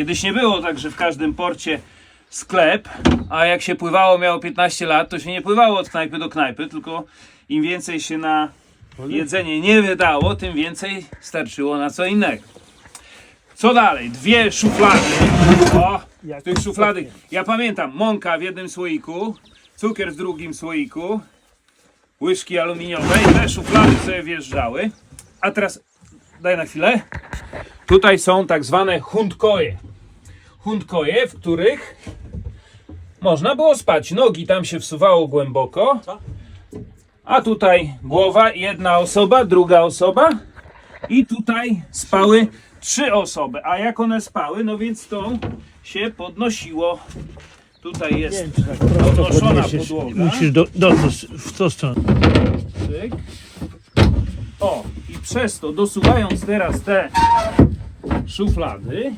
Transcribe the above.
Kiedyś nie było tak, że w każdym porcie sklep, a jak się pływało, miało 15 lat, to się nie pływało od knajpy do knajpy, tylko im więcej się na jedzenie nie wydało, tym więcej starczyło na co innego. Co dalej? Dwie szuflady. O, tych szuflady. Ja pamiętam, mąka w jednym słoiku, cukier w drugim słoiku, łyżki aluminiowe i te szuflady sobie wjeżdżały. A teraz daj na chwilę. Tutaj są tak zwane hundkoje. Hundkoje, w których można było spać. Nogi tam się wsuwało głęboko. A tutaj głowa, jedna osoba, druga osoba. I tutaj spały trzy osoby. A jak one spały, no więc to się podnosiło. Tutaj jest tak podnoszona podłoga. Musisz do, dotrzeć w tą stronę. Cyk. O, i przez to dosuwając teraz te szuflady,